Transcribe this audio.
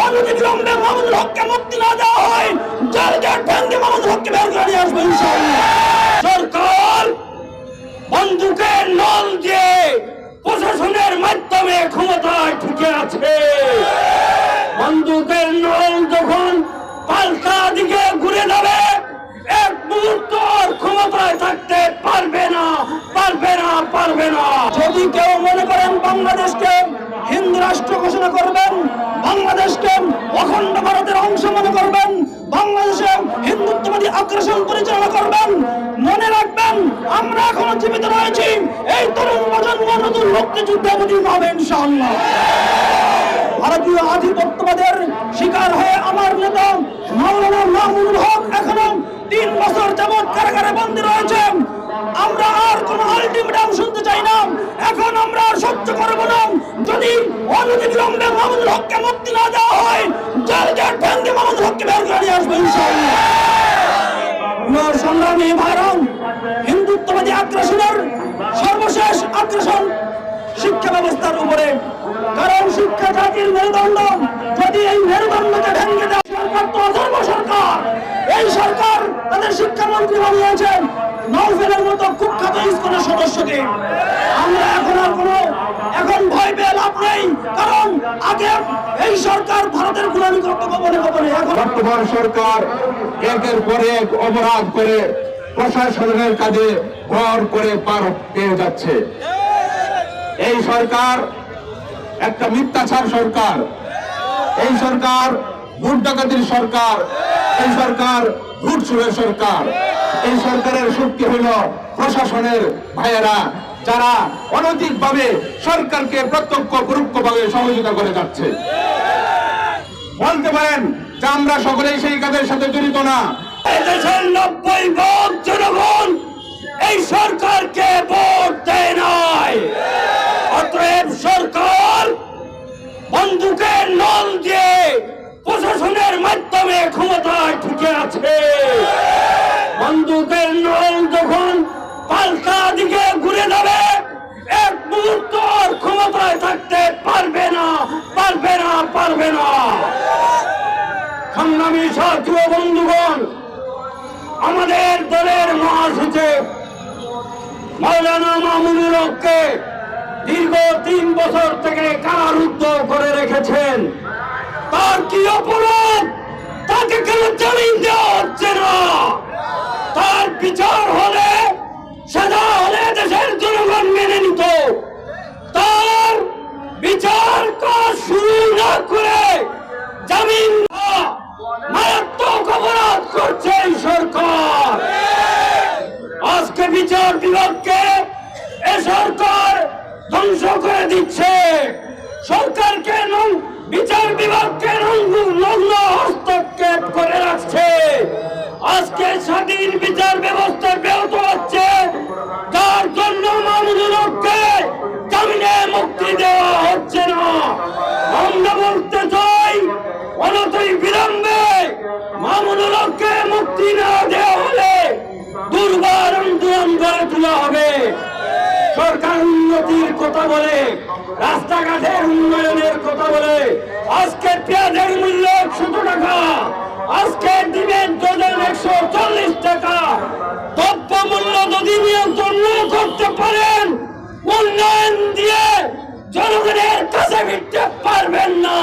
অনতিবিলম্বে মামুনুল হককে মুক্তি না দেওয়া হয় জেল গেট ভেঙে মামুনুল হককে বের করে নিয়ে আসবে সরকার বন্দুকের নল দিয়ে প্রশাসনের মাধ্যমে ক্ষমতায় ঢুকে আছে। বন্দুকের নল যখন পাল্টা দিকে ঘুরে যাবে, এক মুহূর্ত ক্ষমতায় থাকতে পারবে না পারবে না পারবে না যদি কেউ মনে করেন বাংলাদেশকে হিন্দু রাষ্ট্র ঘোষণা করবেন বাংলাদেশকে অখণ্ড ভারতের অংশ মনে করবেন, বাংলাদেশে হিন্দুত্ববাদী আগ্রাসন পরিচালনা করবেন। মনে রাখবেন, আমরা এখনও জীবিত রয়েছি। এই তরুণ প্রজন্ম নতুন মুক্তিযুদ্ধে অবতীর্ণ হবে, ইনশাআল্লাহ। ভারতীয় আধিপত্যবাদের শিকার হয়ে আমার নেতা মাওলানা মামুনুল হক এখনও তিন বছর যাবৎ কারাগারে বন্দী রয়েছেন আমরা আর কোন আলটিমেটাম শুনতে চাই না এখন আমরা আর সহ্য করব না যদি অনতিবিলম্বে মামুনুল হককে মুক্তি না দেওয়া হয় জেল গেট ভেঙে মামুনুল হককে বের করে নিয়ে আসবে ইনশাআল্লাহ। সংগ্রামী ভাইরাম হিন্দুত্ববাদী আগ্রাসনের সর্বশেষ আগ্রাসন শিক্ষা ব্যবস্থার উপরে। কারণ শিক্ষা জাতির মেরুদণ্ড, যদি এই মেরুদণ্ডকে ভেঙে দেয় সরকার তো সরকার। এই সরকার তাদের শিক্ষামন্ত্রী বানিয়েছেন নৌফেলের মতো কুখ্যাত স্কুলের সদস্যকে আমরা এখন আর কোনো এখন ভয় পেয়ে লাভ নেই কারণ আগে এই সরকার ভারতের গুলামি করতে গোপনে গোপনে এখন বর্তমান সরকার একের পর এক অপরাধ করে প্রশাসনের কাজে ভর করে পার পেয়ে যাচ্ছে। এই সরকার একটা মিথ্যাচার সরকার। এই সরকার ভোট ডাকাতির সরকার। এই সরকার ভোট চুরের সরকার। এই সরকারের শক্তি হল প্রশাসনের ভাইয়েরা যারা অনৈতিকভাবে সরকারকে প্রত্যক্ষ, পরোক্ষভাবে সহযোগিতা করে যাচ্ছে। বলতে পারেন যে আমরা সকলেই সেই কাজের সাথে জড়িত না। দেশের নব্বই জনগণ এই সরকারকে ভোট দেয় নাই। অতএব সরকার বন্দুকের নল দিয়ে প্রশাসনের মাধ্যমে ক্ষমতায় ঢুকে আছে। বন্দুকের দিকে যাবে। এক মুহূর্ত ক্ষমতায় থাকতে পারবে না পারবে না পারবে না। সংগ্রামী ছাত্র বন্ধুগণ, আমাদের দলের মহাসচিব মৌলানা মামুনুল হককে দীর্ঘ তিন বছর থেকে কারারুদ্ধ করে রেখেছেন। তার কি অপরাধ? তাকে কেন জামিন দেওয়া হচ্ছে না? তার বিচার হলে সাজা বিচার কাজ শুরু না করে জামিন মারাত্মক অপরাধ করছে এই সরকার। আজকে বিচার বিভাগকে এ সরকার ধ্বংস করে দিচ্ছে। সরকারকে বিচার বিভাগকে নগ্ন বিলম্বে মামুনুল হককে মুক্তি না দেওয়া হলে দুর্বার আন্দোলন গড়ে তোলা হবে। সরকার উন্নতির কথা বলে, রাস্তাঘাটের উন্নয়নের কথা বলে, আজকে পেঁয়াজের মূল্য একশো টাকা, আজকে দিবেন ডজন একশো চল্লিশ টাকা। দ্রব্য মূল্য যদি নিয়ন্ত্রণ না করতে পারেন, উন্নয়ন দিয়ে জনগণের কাছে ফিরতে পারবেন না।